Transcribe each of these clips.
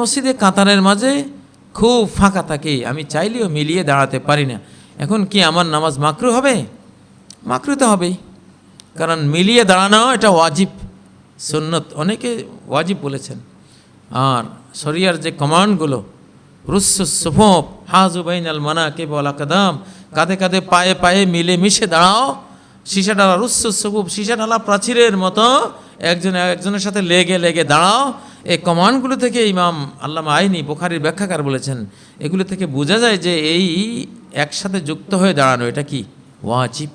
মসজিদে কাতারের মাঝে খুব ফাঁকা থাকে, আমি চাইলেও মিলিয়ে দাঁড়াতে পারি না। এখন কি আমার নামাজ মাকরু হবে? মাকরু তো হবেই। কারণ মিলিয়ে দাঁড়ানো এটা ওয়াজিব। সুন্নত, অনেকে ওয়াজিব বলেছেন। আর শরিয়ার যে কমান্ডগুলো রুসুফোপ হাজুবাইন আল মানা কে বলা কাদাম কাঁধে কাঁধে পায়ে পায়ে মিলে মিশে দাঁড়াও, সীসা ডালা রুসুফুপ সীসা ডালা প্রাচীরের মতো একজন একজনের সাথে লেগে লেগে দাঁড়াও এই কমান্ডগুলো থেকে ইমাম আল্লামা আইনি বোখারির ব্যাখ্যাকার বলেছেন, এগুলো থেকে বোঝা যায় যে এই একসাথে যুক্ত হয়ে দাঁড়ানো, এটা কি? ওয়াজিব।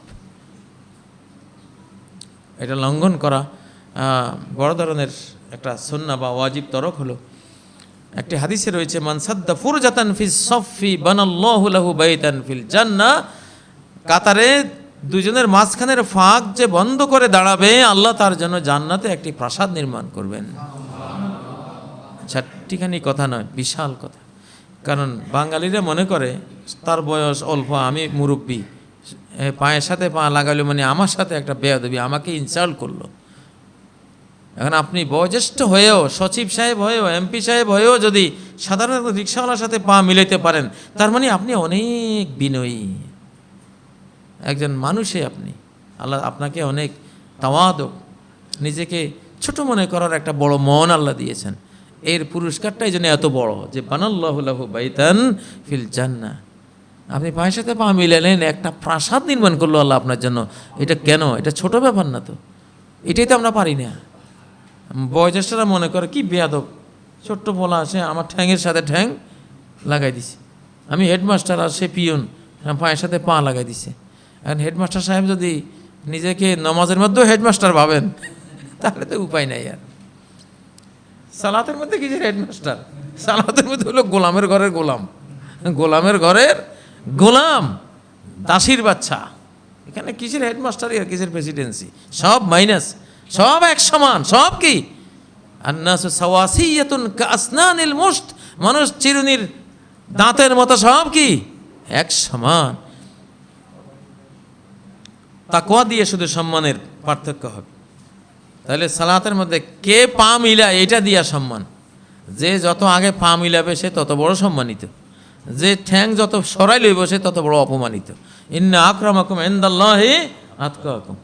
এটা লঙ্ঘন করা বড় ধরনের একটা সন্না বা ওয়াজিব তরক হলো। একটি হাদিসে রয়েছে মানসাদ্দা ফুরজাতান ফিস সফি বানাল্লাহু লাহু বাইতান ফিল জান্নাহ। কাতারে দুজনের মাঝখানের ফাঁক যে বন্ধ করে দাঁড়াবে, আল্লাহ তার জন্য জান্নাতে একটি প্রাসাদ নির্মাণ করবেন। চারটিখানি কথা নয়, বিশাল কথা। কারণ বাঙালিরা মনে করে, তার বয়স অল্প, আমি মুরব্বী পায়ের সাথে পা লাগালো মানে আমার সাথে একটা বেয়া বেয়াদবি, আমাকে ইনসাল্ট করল। এখন আপনি বয়োজ্যেষ্ঠ হয়েও, সচিব সাহেব হয়েও, এমপি সাহেব হয়েও যদি সাধারণত রিক্সাওয়ালার সাথে পা মিলাইতে পারেন, তার মানে আপনি অনেক বিনয়ী। একজন মানুষে আপনি। আল্লাহ আপনাকে অনেক তাওয়াদক। নিজেকে ছোট মনে করার একটা বড় মন আল্লাহ দিয়েছেন। এর পুরস্কারটাই যেন এত বড় যে বানাল্লাহুল্লাহ বাইতান ফিল জান্না আপনি পায়ের সাথে পা মিলালেন, একটা প্রাসাদ নির্মাণ করল আল্লাহ আপনার জন্য। এটা কেন? এটা ছোট ব্যাপার না তো। এটাই তো আমরা পারি না। বয়োজ্যেষ্ঠরা মনে করে, কি বেয়াদব। ছোট্ট বলা আছে, আমার ঠ্যাংয়ের সাথে ঠ্যাং লাগাই দিছে। আমি হেডমাস্টার আর সে পিয়ন। পায়ের সাথে পা লাগাই দিছে। এখন হেডমাস্টার সাহেব যদি নিজেকে নমাজের মধ্যেও হেডমাস্টার ভাবেন, তাহলে তো উপায় নাই আর। সালাতের মধ্যে কিসের হেডমাস্টার সালাতের মধ্যে হলো গোলামের ঘরের গোলাম। গোলামের ঘরের গোলাম, দাসির বাচ্চা। এখানে কিসের হেডমাস্টারই আর কিসের প্রেসিডেন্সি সব মাইনাস সব এক সমান, সব কি? মুস্ত মানুষ চিরুনির দাঁতের মতো, সব কি? এক সমান। তাকওয়া দিয়ে শুধু সম্মানের পার্থক্য হবে। তাহলে সালাতের মধ্যে কে পা মিলায় এটা দিয়া সম্মান। যে যত আগে পা মিলাবে সে তত বড় সম্মানিত। যে ঠ্যাং যত সরাই লইব সে তত বড় অপমানিত। ইন্না আক্রমাকুম এন্দাল্লাহি আতকাকুম।